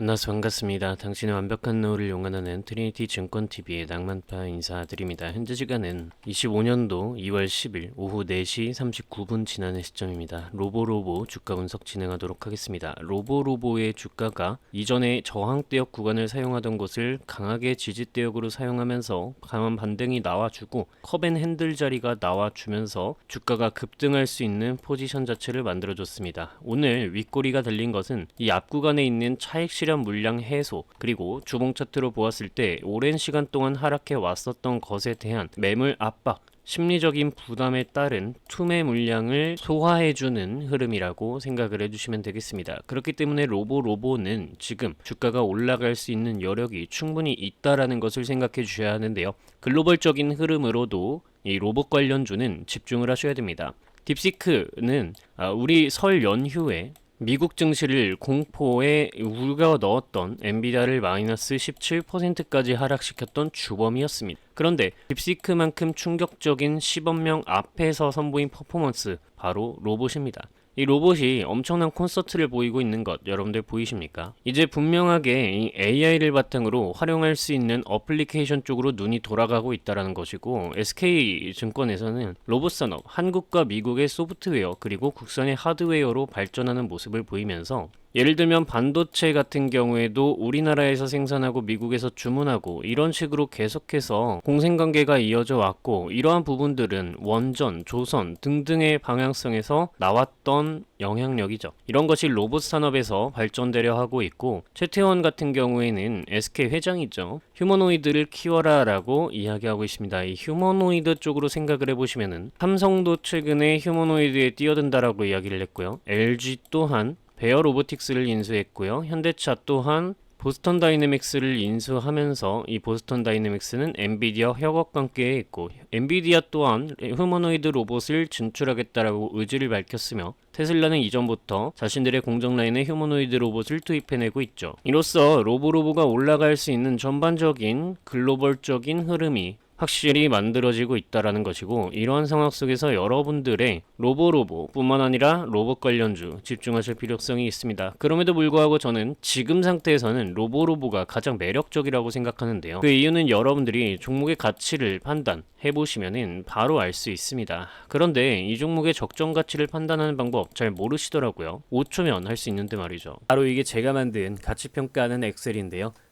만나서 반갑습니다. 당신의 완벽한 노후를 용안하는 트리니티 증권TV의 낭만파 인사드립니다. 현재 시간은 25년도 2월 10일 오후 4시 39분 지나는 시점입니다. 로보로보 주가 분석 진행하도록 하겠습니다. 로보로보의 주가가 이전에 저항대역 구간을 사용하던 것을 강하게 지지대역으로 사용하면서 강한 반등이 나와주고 컵앤 핸들 자리가 나와주면서 주가가 급등할 수 있는 포지션 자체를 만들어줬습니다. 오늘 윗꼬리가 달린 것은 이 앞 구간에 있는 차익 실현 물량 해소 그리고 주봉 차트로 보았을 때 오랜 시간 동안 하락해 왔었던 것에 대한 매물 압박 심리적인 부담에 따른 투매 물량을 소화해주는 흐름이라고 생각을 해주시면 되겠습니다. 그렇기 때문에 로보 로보는 지금 주가가 올라갈 수 있는 여력이 충분히 있다라는 것을 생각해 주셔야 하는데요. 글로벌적인 흐름으로도 이 로봇 관련주는 집중을 하셔야 됩니다. 딥시크는 아, 우리 설 연휴에 미국 증시를 공포에 우겨 넣었던 엔비디아를 마이너스 17%까지 하락시켰던 주범이었습니다. 그런데 딥시크만큼 충격적인 시범명 앞에서 선보인 퍼포먼스 바로 로봇입니다. 이 로봇이 엄청난 콘서트를 보이고 있는 것 여러분들 보이십니까? 이제 분명하게 이 AI를 바탕으로 활용할 수 있는 어플리케이션 쪽으로 눈이 돌아가고 있다는 것이고 SK 증권에서는 로봇 산업 한국과 미국의 소프트웨어 그리고 국산의 하드웨어로 발전하는 모습을 보이면서 예를 들면 반도체 같은 경우에도 우리나라에서 생산하고 미국에서 주문하고 이런 식으로 계속해서 공생관계가 이어져 왔고 이러한 부분들은 원전, 조선 등등의 방향성에서 나왔던 영향력이죠. 이런 것이 로봇 산업에서 발전되려 하고 있고 최태원 같은 경우에는 SK 회장이죠. 휴머노이드를 키워라 라고 이야기하고 있습니다. 이 휴머노이드 쪽으로 생각을 해보시면은 삼성도 최근에 휴머노이드에 뛰어든다라고 이야기를 했고요. LG 또한 베어 로보틱스를 인수했고요. 현대차 또한 보스턴 다이내믹스를 인수하면서 이 보스턴 다이내믹스는 엔비디아 협업과 함께 있고 엔비디아 또한 휴머노이드 로봇을 진출하겠다라고 의지를 밝혔으며 테슬라는 이전부터 자신들의 공정 라인에 휴머노이드 로봇을 투입해내고 있죠. 이로써 로보로보가 올라갈 수 있는 전반적인 글로벌적인 흐름이 확실히 만들어지고 있다라는 것이고 이러한 상황 속에서 여러분들의 로보로보뿐만 아니라 로봇 관련주 집중하실 필요성이 있습니다. 그럼에도 불구하고 저는 지금 상태에서는 로보로보가 가장 매력적이라고 생각하는데요. 그 이유는 여러분들이 종목의 가치를 판단해 보시면은 바로 알 수 있습니다. 그런데 이 종목의 적정 가치를 판단하는 방법 잘 모르시더라고요. 5초면 할 수 있는데 말이죠. 바로 이게 제가 만든 가치 평가하는 엑셀인데요.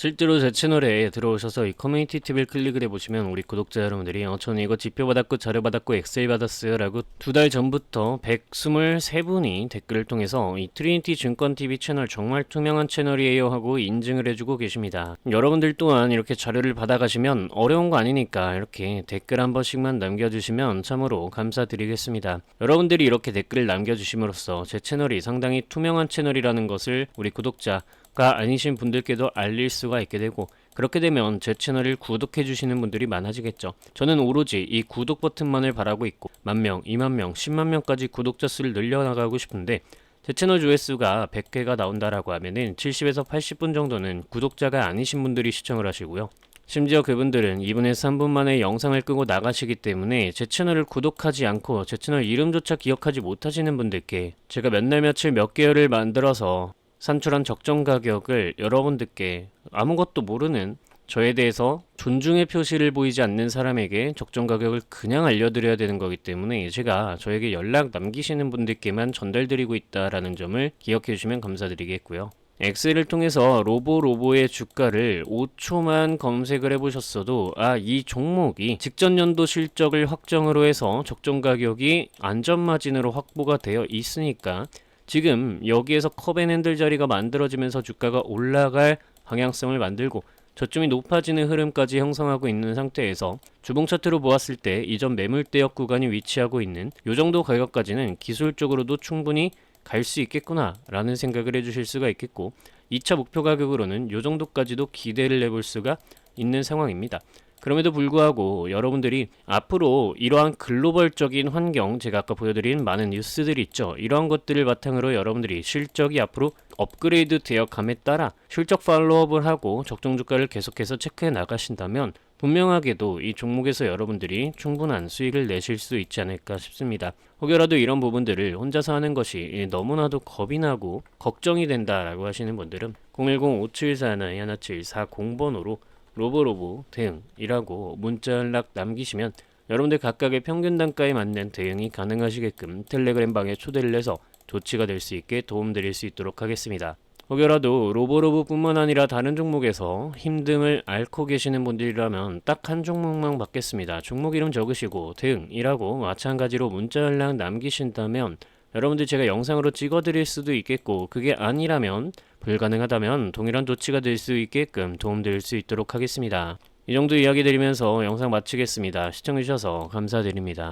실제로 제 채널에 들어오셔서 이 커뮤니티 팁을 클릭을 해보시면 우리 구독자 여러분들이 어, 저는 이거 지표 받았고 자료 받았고 엑셀 받았어요 라고 두 달 전부터 123분이 댓글을 통해서 이 트리니티 증권TV 채널 정말 투명한 채널이에요 하고 인증을 해주고 계십니다. 여러분들 또한 이렇게 자료를 받아가시면 어려운 거 아니니까 이렇게 댓글 한 번씩만 남겨주시면 참으로 감사드리겠습니다. 여러분들이 이렇게 댓글을 남겨주심으로써 제 채널이 상당히 투명한 채널이라는 것을 우리 구독자 가 아니신 분들께도 알릴 수가 있게 되고 그렇게 되면 제 채널을 구독해 주시는 분들이 많아지겠죠. 저는 오로지 이 구독 버튼만을 바라고 있고 만 명, 2만 명, 10만 명까지 구독자 수를 늘려나가고 싶은데 제 채널 조회수가 100회가 나온다라고 하면은 70에서 80분 정도는 구독자가 아니신 분들이 시청을 하시고요. 심지어 그분들은 2분에서 3분 만에 영상을 끄고 나가시기 때문에 제 채널을 구독하지 않고 제 채널 이름조차 기억하지 못하시는 분들께 제가 몇 날 며칠 몇 개월을 만들어서 산출한 적정 가격을 여러분들께 아무것도 모르는 저에 대해서 존중의 표시를 보이지 않는 사람에게 적정 가격을 그냥 알려드려야 되는 거기 때문에 제가 저에게 연락 남기시는 분들께만 전달드리고 있다라는 점을 기억해 주시면 감사드리겠고요. 엑셀을 통해서 로보로보의 주가를 5초만 검색을 해보셨어도 아 이 종목이 직전 연도 실적을 확정으로 해서 적정 가격이 안전 마진으로 확보가 되어 있으니까 지금 여기에서 컵앤핸들 자리가 만들어지면서 주가가 올라갈 방향성을 만들고 저점이 높아지는 흐름까지 형성하고 있는 상태에서 주봉 차트로 보았을 때 이전 매물대역 구간이 위치하고 있는 이 정도 가격까지는 기술적으로도 충분히 갈 수 있겠구나 라는 생각을 해주실 수가 있겠고 2차 목표 가격으로는 이 정도까지도 기대를 해볼 수가 있는 상황입니다. 그럼에도 불구하고 여러분들이 앞으로 이러한 글로벌적인 환경, 제가 아까 보여드린 많은 뉴스들이 있죠. 이러한 것들을 바탕으로 여러분들이 실적이 앞으로 업그레이드 되어 감에 따라 실적 팔로업을 하고 적정 주가를 계속해서 체크해 나가신다면 분명하게도 이 종목에서 여러분들이 충분한 수익을 내실 수 있지 않을까 싶습니다. 혹여라도 이런 부분들을 혼자서 하는 것이 너무나도 겁이 나고 걱정이 된다라고 하시는 분들은 010-5741-1740번호로 로보로보 대응이라고 문자 연락 남기시면 여러분들 각각의 평균 단가에 맞는 대응이 가능하시게끔 텔레그램 방에 초대를 해서 조치가 될 수 있게 도움드릴 수 있도록 하겠습니다. 혹여라도 로보로보뿐만 아니라 다른 종목에서 힘듦을 앓고 계시는 분들이라면 딱 한 종목만 받겠습니다. 종목 이름 적으시고 등이라고 마찬가지로 문자 연락 남기신다면 여러분들 제가 영상으로 찍어드릴 수도 있겠고 그게 아니라면 불가능하다면 동일한 조치가 될 수 있게끔 도움드릴 수 있도록 하겠습니다. 이 정도 이야기 드리면서 영상 마치겠습니다. 시청해주셔서 감사드립니다.